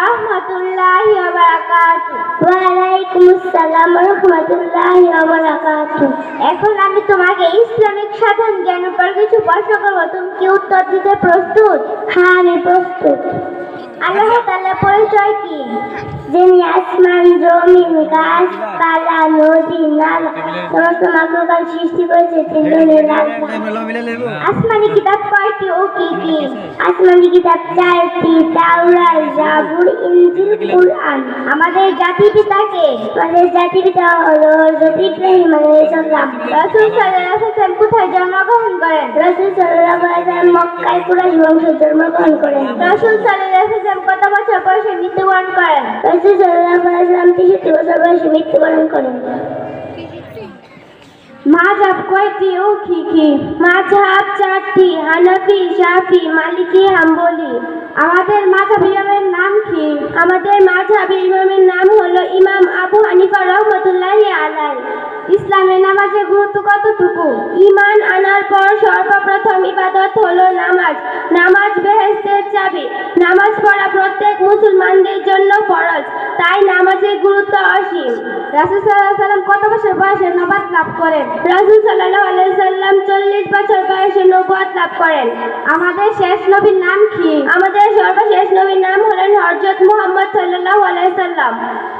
রহমতুল্লাহি ওয়া ওয়ালাইকুম আসসালাম রহমতুল্লাহি ওয়া বারাকাতুহু এখন আমি তোমাকে ইসলামিক সাধন জ্ঞান উপর কিছু প্রশ্ন করব। তুমি কি উত্তর দিতে প্রস্তুত? হ্যাঁ আমি প্রস্তুত। আল্লাহ তাআলার পরিচয় কি? যিনি আসমান জমিন গাছপালা নদী নালা সমস্ত মাকড়কাল সৃষ্টি করেছে তিনি আসমানি কিতাব কয়টি ও কি কি? আসমানি কিতাব চারটি কুরআন আমাদের জাতি পিতাকে, আমাদের জাতির পিতা হলো হযরত ইব্রাহিম আলাইহিস সালাম। রাসূল সাল্লাল্লাহু আলাইহি ওয়াসাল্লাম কোথায় জন্মগ্রহণ করেন? রাসূল সাল্লাল্লাহু আলাইহি ওয়াসাল্লাম মক্কায় কুরাইশ বংশে জন্মগ্রহণ করেন। রাসূল সাল্লাল্লাহু আলাইহি ওয়াসাল্লাম কত বছর বয়সে মৃত্যুবরণ করেন? রাসূল সাল্লাল্লাহু আলাইহি ওয়াসাল্লাম 63 বছর বয়সে মৃত্যুবরণ করেন। মাযহাব কয়টি ও কি কি? মাযহাব চারটি, হানাফি, শাফি, মালিকি, হাম্বলি আমাদের মাযহাব ইমামের নাম কি আমাদের মাযহাব ইমামের নাম হলো ইমাম আবু হানিফা রহমতুল্লাহি আলাই ইসলামের নামাজের গুরুত্ব কতটুকু? ঈমান আনার পর সর্বপ্রথম ইবাদত হলো নামাজ। নামাজ বেহেশতের চাবি। নামাজ পড়া প্রত্যেক মুসলমানদের জন্য ফরজ। তাই নামাজের গুরুত্ব অসীম। রাসূল আলাইহি সাল্লাম কত বছর বয়সে নবাত লাভ করেন? রাসূল সাল্লাল্লাহু আলাইহি সাল্লাম 40 বছর বয়সে নবুয়ত লাভ করেন। আমাদের শেষ নবীর নাম কি? আমাদের সর্বশেষ